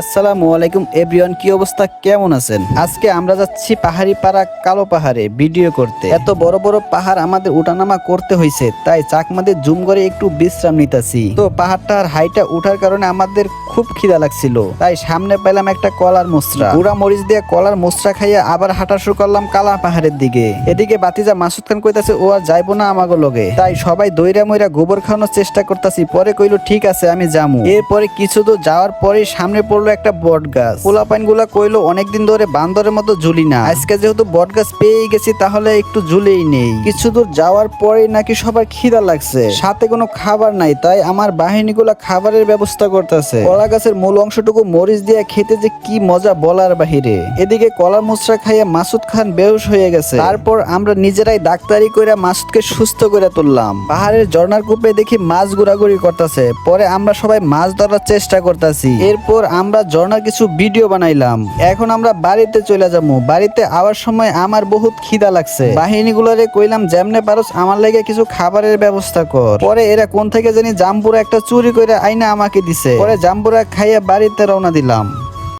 আসসালামু আলাইকুম, এভরিওয়ান, কি অবস্থা? কেমন আছেন? আজকে আমরা যাচ্ছি পাহাড়ি পাড়া কালো পাহাড়ে ভিডিও করতে। এত বড় বড় পাহাড় আমাদের উঠানামা করতে হয়েছে তাই চাকমাদের জুম করে একটু বিশ্রাম নিতেছি। তো পাহাড়টার হাইটা উঠার কারণে আমাদের খুব খিদা লাগছিল। তাই সামনে পেলাম একটা কলার মোসরা। পুরা মরিচ দিয়ে কলার মোসরা খাইয়া আবার হাঁটা শুরু করলাম কালা পাহাড়ের দিকে। এদিকে বাতিজা মাসুদ খান কইতাছে, ও আর যাইবো না আমাগো লগে। তাই সবাই দইরা মইরা গোবর খাওয়ানোর চেষ্টা করতেছি। পরে কইলো, ঠিক আছে, আমি যামু। এরপরে কিছু দূর যাওয়ার পরে সামনে পড়ল একটা বট গাছ পোলাপাইনগুলা কইলো, অনেকদিন ধরে বান্দরের মতো ঝুলি না। আজকে যেহেতু বট গাছ পেয়ে গেছি, তাহলে একটু ঝুলেই নেই। কিছু দূর যাওয়ার পরে নাকি সবার খিদা লাগছে। সাথে কোনো খাবার নাই, তাই আমার বাহিনীগুলা খাবারের ব্যবস্থা করতেছে। কলা গাছের মূল অংশটুকু মরিচ দিয়ে খেতে যে কি মজা বলার বাহিরে। এদিকে কলার মুচড়া খাইয়া মাসুদ খান বেহুশ হয়ে গেছে। তারপর আমরা নিজেরাই ডাক্তারি কইরা মাসুদকে সুস্থ করে তুললাম। পাহাড়ের ঝর্ণার কূপে দেখি মাছ ঘোরাঘুরি করতেছে। পরে আমরা সবাই মাছ ধরার চেষ্টা করতেছি। এরপর আমরা ঝর্ণার কিছু ভিডিও বানাইলাম। এখন আমরা বাড়িতে চলে যাব বাড়িতে আওয়ার সময় আমার বহুত খিদা লাগছে। বাহিনীগুলোরে কইলাম, যেমনে পারস আমার লাগে কিছু খাবারের ব্যবস্থা কর। পরে এরা কোন থেকে জানি জাম্বুরা একটা চুরি করে আইনা আমাকে দিছে। পরে জাম্বুরা খাইয়া বাড়িতে রওনা দিলাম।